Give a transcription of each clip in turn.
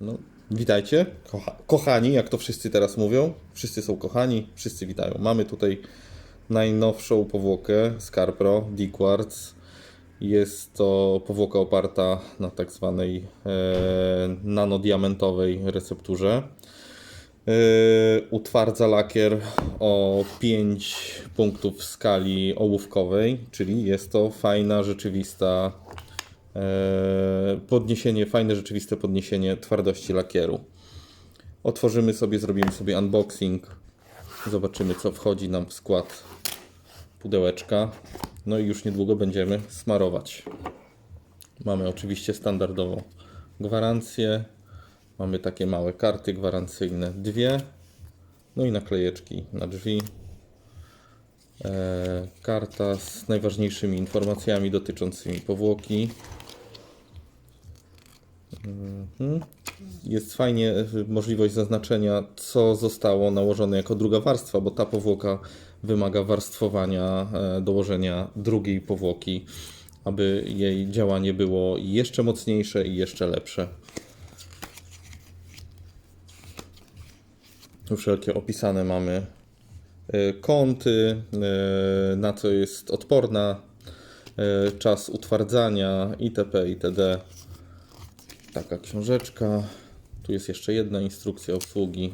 No, witajcie, kocha kochani, jak to wszyscy teraz mówią. Wszyscy są kochani, wszyscy witają. Mamy tutaj najnowszą powłokę z Carpro, D-Quartz. Jest to powłoka oparta na tak zwanej e, nanodiamentowej recepturze. E, utwardza lakier o 5 punktów w skali ołówkowej, czyli jest to fajna, rzeczywista podniesienie, fajne, rzeczywiste podniesienie twardości lakieru. Otworzymy sobie, zrobimy sobie unboxing, zobaczymy co wchodzi nam w skład pudełeczka. No i już niedługo będziemy smarować. Mamy oczywiście standardową gwarancję. Mamy takie małe karty gwarancyjne, dwie. No i naklejeczki na drzwi. E, karta z najważniejszymi informacjami dotyczącymi powłoki. Mhm. Jest fajnie e, możliwość zaznaczenia, co zostało nałożone jako druga warstwa, bo ta powłoka wymaga warstwowania, e, dołożenia drugiej powłoki, aby jej działanie było jeszcze mocniejsze i jeszcze lepsze. Wszelkie opisane mamy e, kąty, na co jest odporna, czas utwardzania itp. itd. Taka książeczka. Tu jest jeszcze jedna instrukcja obsługi.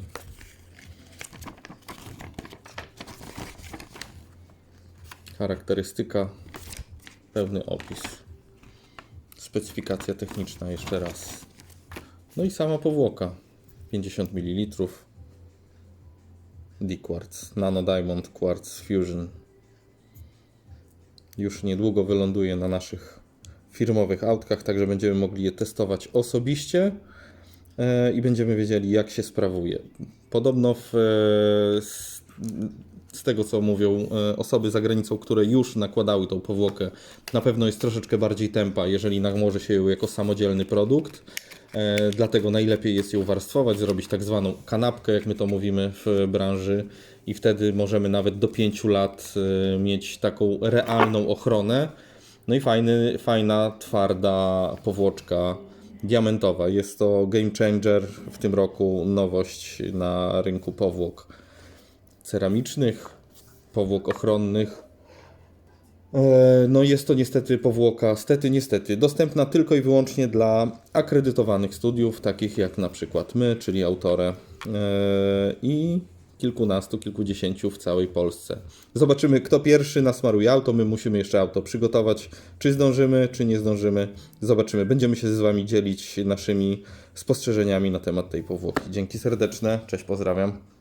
Charakterystyka, pełny opis. Specyfikacja techniczna jeszcze raz. No i sama powłoka. 50 ml. D-Quartz, Nano Diamond Quartz Fusion. Już niedługo wyląduje na naszych firmowych autkach, także będziemy mogli je testować osobiście e, i będziemy wiedzieli, jak się sprawuje. Podobno w, e, z, z tego, co mówią e, osoby za granicą, które już nakładały tą powłokę, na pewno jest troszeczkę bardziej tempa, jeżeli nałoży się ją jako samodzielny produkt. Dlatego najlepiej jest ją warstwować, zrobić tak zwaną kanapkę, jak my to mówimy w branży, i wtedy możemy nawet do 5 lat mieć taką realną ochronę. No i fajny, fajna, twarda powłoczka diamentowa. Jest to game changer w tym roku, nowość na rynku powłok ceramicznych, powłok ochronnych. E, No jest to niestety powłoka, stety, niestety, dostępna tylko i wyłącznie dla akredytowanych studiów, takich jak na przykład my, czyli Autore e, i kilkunastu, kilkudziesięciu w całej Polsce. Zobaczymy, kto pierwszy nasmaruje auto. My musimy jeszcze auto przygotować. Czy zdążymy, czy nie zdążymy. Zobaczymy. Będziemy się z Wami dzielić naszymi spostrzeżeniami na temat tej powłoki. Dzięki serdeczne. Cześć, pozdrawiam.